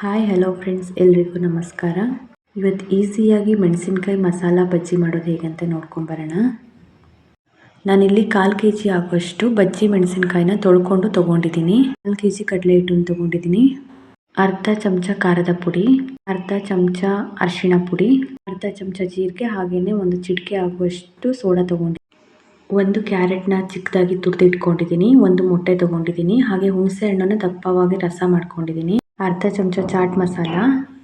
Hi, hello friends, ಎಲ್ರಿಗೂ ನಮಸ್ಕಾರ. ಇವತ್ತು ಈಸಿಯಾಗಿ ಮೆಣಸಿನ್ಕಾಯಿ ಮಸಾಲ ಬಜ್ಜಿ ಮಾಡೋದು ಹೇಗೆ ಅಂತ ನೋಡ್ಕೊಂಬರೋಣ ನಾನಿಲ್ಲಿ ಕಾಲು ಕೆ ಜಿ ಆಗುವಷ್ಟು ಬಜ್ಜಿ ಮೆಣಸಿನ್ಕಾಯಿನ ತೊಳ್ಕೊಂಡು ತೊಗೊಂಡಿದ್ದೀನಿ. ಕಾಲು ಕೆ ಜಿ ಕಡಲೆ ಹಿಟ್ಟನ್ನು ತೊಗೊಂಡಿದ್ದೀನಿ. ಅರ್ಧ ಚಮಚ ಖಾರದ ಪುಡಿ, ಅರ್ಧ ಚಮಚ ಅರಿಶಿಣ ಪುಡಿ, ಅರ್ಧ ಚಮಚ ಜೀರಿಗೆ, ಹಾಗೆಯೇ ಒಂದು ಚಿಟಿಕೆ ಆಗುವಷ್ಟು ಸೋಡಾ ತೊಗೊಂಡಿದ್ದೀನಿ. ಒಂದು ಕ್ಯಾರೆಟ್ನ ಚಿಕ್ಕದಾಗಿ ತುರಿದಿಟ್ಕೊಂಡಿದ್ದೀನಿ. ಒಂದು ಮೊಟ್ಟೆ ತೊಗೊಂಡಿದ್ದೀನಿ. ಹಾಗೆ ಹುಣಸೆ ಹಣ್ಣನ್ನು ದಪ್ಪವಾಗಿ ರಸ ಮಾಡ್ಕೊಂಡಿದ್ದೀನಿ. ಅರ್ಧ ಚಮಚ ಚಾಟ್ ಮಸಾಲ,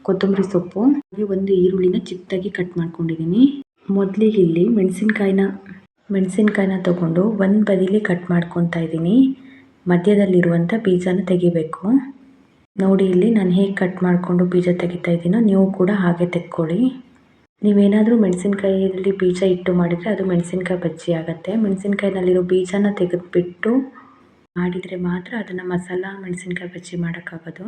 ಕೊತ್ತಂಬರಿ ಸೊಪ್ಪು, ಹಾಗೆ ಒಂದು ಈರುಳ್ಳಿನ ಚಿಕ್ಕದಾಗಿ ಕಟ್ ಮಾಡ್ಕೊಂಡಿದ್ದೀನಿ. ಮೊದಲಿಗೆ ಇಲ್ಲಿ ಮೆಣಸಿನ್ಕಾಯಿನ ಮೆಣಸಿನ್ಕಾಯಿನ ತಗೊಂಡು ಒಂದು ಬದಿಲಿ ಕಟ್ ಮಾಡ್ಕೊತಾ ಇದ್ದೀನಿ. ಮಧ್ಯದಲ್ಲಿರುವಂಥ ಬೀಜನ ತೆಗಿಬೇಕು. ನೋಡಿ ಇಲ್ಲಿ ನಾನು ಹೇಗೆ ಕಟ್ ಮಾಡಿಕೊಂಡು ಬೀಜ ತೆಗಿತಾ ಇದ್ದೀನೋ ನೀವು ಕೂಡ ಹಾಗೆ ತೆಕ್ಕೊಳ್ಳಿ. ನೀವೇನಾದರೂ ಮೆಣಸಿನ್ಕಾಯಲ್ಲಿ ಬೀಜ ಇಟ್ಟು ಮಾಡಿದರೆ ಅದು ಮೆಣಸಿನ್ಕಾಯಿ ಬಜ್ಜಿ ಆಗುತ್ತೆ. ಮೆಣಸಿನ್ಕಾಯಿನಲ್ಲಿರೋ ಬೀಜನ ತೆಗೆದುಬಿಟ್ಟು ಮಾಡಿದರೆ ಮಾತ್ರ ಅದನ್ನು ಮಸಾಲ, ಮೆಣಸಿನ್ಕಾಯಿ ಬಜ್ಜಿ ಮಾಡೋಕ್ಕಾಗೋದು.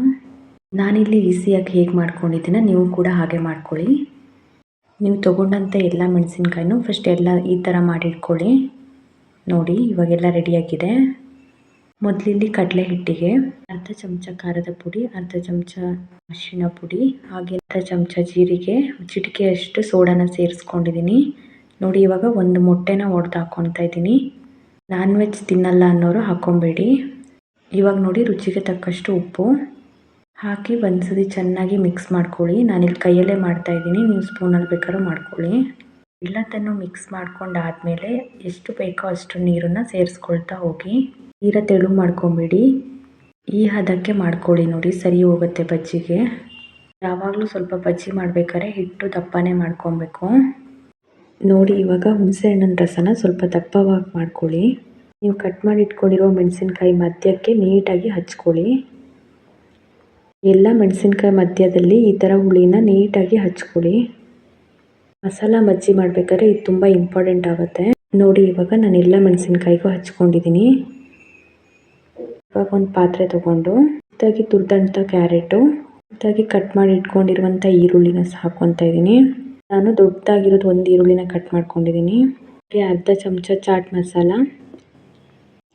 ನಾನಿಲ್ಲಿ ಈಸಿಯಾಗಿ ಹೇಗೆ ಮಾಡ್ಕೊಂಡಿದ್ದೀನ, ನೀವು ಕೂಡ ಹಾಗೆ ಮಾಡ್ಕೊಳ್ಳಿ. ನೀವು ತೊಗೊಂಡಂಥ ಎಲ್ಲ ಮೆಣಸಿನ್ಕಾಯಿನೂ ಫಸ್ಟ್ ಎಲ್ಲ ಈ ಥರ ಮಾಡಿಟ್ಕೊಳ್ಳಿ. ನೋಡಿ, ಇವಾಗೆಲ್ಲ ರೆಡಿಯಾಗಿದೆ ಮೊದಲಿಲ್ಲಿ ಕಡಲೆ ಹಿಟ್ಟಿಗೆ ಅರ್ಧ ಚಮಚ ಖಾರದ ಪುಡಿ, ಅರ್ಧ ಚಮಚ ಅರಿಶಿನ ಪುಡಿ, ಹಾಗೆ ಅರ್ಧ ಚಮಚ ಜೀರಿಗೆ, ಚಿಟಿಕೆಯಷ್ಟು ಸೋಡಾನ ಸೇರಿಸ್ಕೊಂಡಿದ್ದೀನಿ. ನೋಡಿ, ಇವಾಗ ಒಂದು ಮೊಟ್ಟೆನ ಒಡೆದು ಹಾಕ್ಕೊತಾ ಇದ್ದೀನಿ. ನಾನ್ ವೆಜ್ ತಿನ್ನಲ್ಲ ಅನ್ನೋರು ಹಾಕ್ಕೊಬೇಡಿ ಇವಾಗ ನೋಡಿ, ರುಚಿಗೆ ತಕ್ಕಷ್ಟು ಉಪ್ಪು. ಹಾಕಿ ಒಂದ್ಸತಿ ಚೆನ್ನಾಗಿ ಮಿಕ್ಸ್ ಮಾಡ್ಕೊಳ್ಳಿ. ನಾನಿಲ್ಲಿ ಕೈಯಲ್ಲೇ ಮಾಡ್ತಾ ಇದ್ದೀನಿ. ನೀವು ಸ್ಪೂನಲ್ಲಿ ಬೇಕಾದ್ರೂ ಮಾಡ್ಕೊಳ್ಳಿ. ಎಲ್ಲದನ್ನು ಮಿಕ್ಸ್ ಮಾಡ್ಕೊಂಡಾದಮೇಲೆ ಎಷ್ಟು ಬೇಕೋ ಅಷ್ಟು ನೀರನ್ನು ಸೇರಿಸ್ಕೊಳ್ತಾ ಹೋಗಿ. ನೀರ ತೆಳು ಮಾಡ್ಕೊಂಬಿಡಿ. ಈ ಹದಕ್ಕೆ ಮಾಡ್ಕೊಳ್ಳಿ ನೋಡಿ, ಸರಿ ಹೋಗುತ್ತೆ ಬಜ್ಜಿಗೆ. ಯಾವಾಗಲೂ ಸ್ವಲ್ಪ ಬಜ್ಜಿ ಮಾಡಬೇಕಾದ್ರೆ ಹಿಟ್ಟು ದಪ್ಪನೇ ಮಾಡ್ಕೊಬೇಕು. ನೋಡಿ, ಇವಾಗ ಹುಣಸೆ ಹಣ್ಣಿನ ರಸನ ಸ್ವಲ್ಪ ದಪ್ಪವಾಗಿ ಮಾಡ್ಕೊಳ್ಳಿ. ನೀವು ಕಟ್ ಮಾಡಿ ಇಟ್ಕೊಂಡಿರೋ ಮೆಣಸಿನ್ಕಾಯಿ ಮಧ್ಯಕ್ಕೆ ನೀಟಾಗಿ ಹಚ್ಕೊಳ್ಳಿ. ಎಲ್ಲ ಮೆಣಸಿನ್ಕಾಯಿ ಮಧ್ಯದಲ್ಲಿ ಈ ಥರ ಹುಳಿನ ನೀಟಾಗಿ ಹಚ್ಕೊಳ್ಳಿ. ಮಸಾಲ ಮಜ್ಜಿ ಮಾಡಬೇಕಾದ್ರೆ ಇದು ತುಂಬ ಇಂಪಾರ್ಟೆಂಟ್ ಆಗುತ್ತೆ. ನೋಡಿ, ಇವಾಗ ನಾನು ಎಲ್ಲ ಮೆಣಸಿನ್ಕಾಯಿಗೂ ಹಚ್ಕೊಂಡಿದ್ದೀನಿ. ಇವಾಗ ಒಂದು ಪಾತ್ರೆ ತೊಗೊಂಡು ಇದಾಗಿ ತುರಿದಂಥ ಕ್ಯಾರೆಟು ಇದಾಗಿ ಕಟ್ ಮಾಡಿ ಇಟ್ಕೊಂಡಿರುವಂಥ ಈರುಳ್ಳಿನ ಸಾಕೊತ ಇದ್ದೀನಿ. ನಾನು ದೊಡ್ಡದಾಗಿರೋದು ಒಂದು ಈರುಳ್ಳಿನ ಕಟ್ ಮಾಡ್ಕೊಂಡಿದ್ದೀನಿ. ಅರ್ಧ ಚಮಚ ಚಾಟ್ ಮಸಾಲ.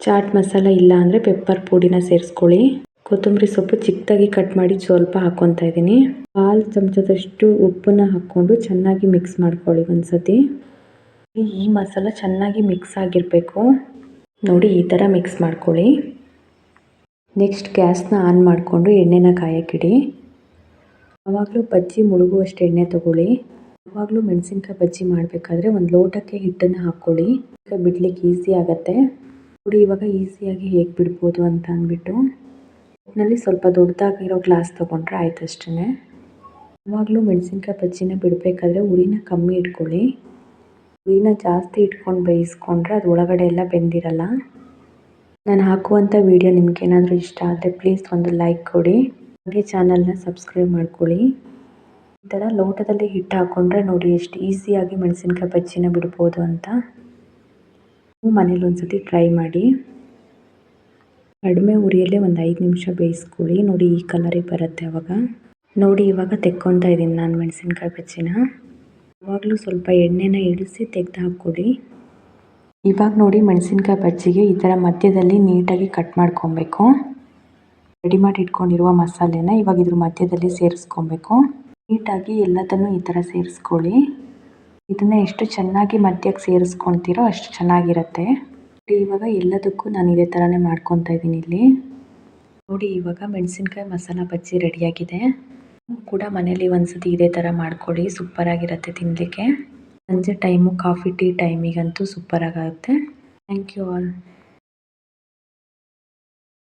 ಚಾಟ್ ಮಸಾಲ ಇಲ್ಲ ಅಂದರೆ ಪೆಪ್ಪರ್ ಪುಡಿನ ಸೇರಿಸ್ಕೊಳ್ಳಿ. ಕೊತ್ತಂಬರಿ ಸೊಪ್ಪು ಚಿಕ್ಕದಾಗಿ ಕಟ್ ಮಾಡಿ ಸ್ವಲ್ಪ ಹಾಕ್ಕೊತಾ ಇದ್ದೀನಿ. ಕಾಲು ಚಮಚದಷ್ಟು ಉಪ್ಪನ್ನು ಹಾಕ್ಕೊಂಡು ಚೆನ್ನಾಗಿ ಮಿಕ್ಸ್ ಮಾಡ್ಕೊಳ್ಳಿ ಒಂದ್ಸತಿ. ಈ ಮಸಾಲ ಚೆನ್ನಾಗಿ ಮಿಕ್ಸ್ ಆಗಿರಬೇಕು. ನೋಡಿ, ಈ ಥರ ಮಿಕ್ಸ್ ಮಾಡ್ಕೊಳ್ಳಿ. ನೆಕ್ಸ್ಟ್ ಗ್ಯಾಸ್ನ ಆನ್ ಮಾಡಿಕೊಂಡು ಎಣ್ಣೆನ ಕಾಯಕ್ಕಿಡಿ. ಯಾವಾಗಲೂ ಬಜ್ಜಿ ಮುಳುಗುವಷ್ಟು ಎಣ್ಣೆ ತೊಗೊಳ್ಳಿ. ಯಾವಾಗಲೂ ಮೆಣಸಿನ್ಕಾಯಿ ಬಜ್ಜಿ ಮಾಡಬೇಕಾದ್ರೆ ಒಂದು ಲೋಟಕ್ಕೆ ಹಿಟ್ಟನ್ನು ಹಾಕ್ಕೊಳ್ಳಿ. ಬಿಡ್ಲಿಕ್ಕೆ ಈಸಿ ಆಗುತ್ತೆ. ನೋಡಿ, ಇವಾಗ ಈಸಿಯಾಗಿ ಹೇಗೆ ಬಿಡ್ಬೋದು ಅಂತ ಅಂದ್ಬಿಟ್ಟು. ಒಟ್ಟಿನಲ್ಲಿ ಸ್ವಲ್ಪ ದೊಡ್ಡದಾಗಿರೋ ಗ್ಲಾಸ್ ತೊಗೊಂಡ್ರೆ ಆಯ್ತು ಅಷ್ಟೇ ಯಾವಾಗಲೂ ಮೆಣಸಿನ್ಕಾಯಿ ಬಜ್ಜಿನ ಬಿಡಬೇಕಾದ್ರೆ ಉರಿನ ಕಮ್ಮಿ ಇಟ್ಕೊಳ್ಳಿ. ಹುಳಿನ ಜಾಸ್ತಿ ಇಟ್ಕೊಂಡು ಬೇಯಿಸ್ಕೊಂಡ್ರೆ ಅದು ಒಳಗಡೆ ಎಲ್ಲ ಬೆಂದಿರಲ್ಲ. ನಾನು ಹಾಕುವಂಥ ವೀಡಿಯೋ ನಿಮಗೇನಾದರೂ ಇಷ್ಟ ಆದರೆ ಪ್ಲೀಸ್ ಒಂದು ಲೈಕ್ ಕೊಡಿ. ಹಾಗೆ ಚಾನಲ್ನ ಸಬ್ಸ್ಕ್ರೈಬ್ ಮಾಡ್ಕೊಳ್ಳಿ. ಈ ಥರ ಲೋಟದಲ್ಲಿ ಹಿಟ್ಟು ಹಾಕ್ಕೊಂಡ್ರೆ ನೋಡಿ ಎಷ್ಟು ಈಸಿಯಾಗಿ ಮೆಣಸಿನ್ಕಾಯಿ ಬಜ್ಜಿನ ಬಿಡ್ಬೋದು ಅಂತ. ನೀವು ಮನೇಲಿ ಒಂದು ಸತಿ ಟ್ರೈ ಮಾಡಿ. ಕಡಿಮೆ ಉರಿಯಲ್ಲೇ ಒಂದು ಐದು ನಿಮಿಷ ಬೇಯಿಸ್ಕೊಳ್ಳಿ. ನೋಡಿ ಈ ಕಲರಿಗೆ ಬರುತ್ತೆ ಅವಾಗ. ನೋಡಿ ಇವಾಗ ತೆಕ್ಕೊತಾ ಇದ್ದೀನಿ ನಾನು ಮೆಣಸಿನ್ಕಾಯಿ ಬಜ್ಜಿನ ಯಾವಾಗಲೂ ಸ್ವಲ್ಪ ಎಣ್ಣೆನ ಇಳಿಸಿ ತೆಗೆದು ಹಾಕ್ಕೊಳ್ಳಿ. ಇವಾಗ ನೋಡಿ ಮೆಣಸಿನ್ಕಾಯಿ ಬಜ್ಜಿಗೆ ಈ ಥರ ಮಧ್ಯದಲ್ಲಿ ನೀಟಾಗಿ ಕಟ್ ಮಾಡ್ಕೊಬೇಕು. ರೆಡಿ ಮಾಡಿ ಇಟ್ಕೊಂಡಿರುವ ಮಸಾಲೆನ ಇವಾಗ ಇದ್ರ ಮಧ್ಯದಲ್ಲಿ ಸೇರಿಸ್ಕೊಬೇಕು. ನೀಟಾಗಿ ಎಲ್ಲದನ್ನು ಈ ಥರ ಸೇರಿಸ್ಕೊಳ್ಳಿ. ಇದನ್ನು ಎಷ್ಟು ಚೆನ್ನಾಗಿ ಮಧ್ಯಕ್ಕೆ ಸೇರಿಸ್ಕೊಳ್ತೀರೋ ಅಷ್ಟು ಚೆನ್ನಾಗಿರುತ್ತೆ. ಇವಾಗ ಎಲ್ಲದಕ್ಕೂ ನಾನು ಇದೇ ಥರನೇ ಮಾಡ್ಕೊತಾ ಇದ್ದೀನಿ ಇಲ್ಲಿ. ನೋಡಿ, ಇವಾಗ ಮೆಣಸಿನ್ಕಾಯಿ ಮಸಾಲ ಬಜ್ಜಿ ರೆಡಿಯಾಗಿದೆ. ಕೂಡ ಮನೇಲಿ ಒಂದ್ಸತಿ ಇದೇ ಥರ ಮಾಡ್ಕೊಳ್ಳಿ, ಸೂಪರಾಗಿರುತ್ತೆ ತಿನ್ನಲಿಕ್ಕೆ ಸಂಜೆ ಟೈಮು ಕಾಫಿ ಟೀ ಟೈಮಿಗಂತೂ ಸೂಪರಾಗುತ್ತೆ. Thank you all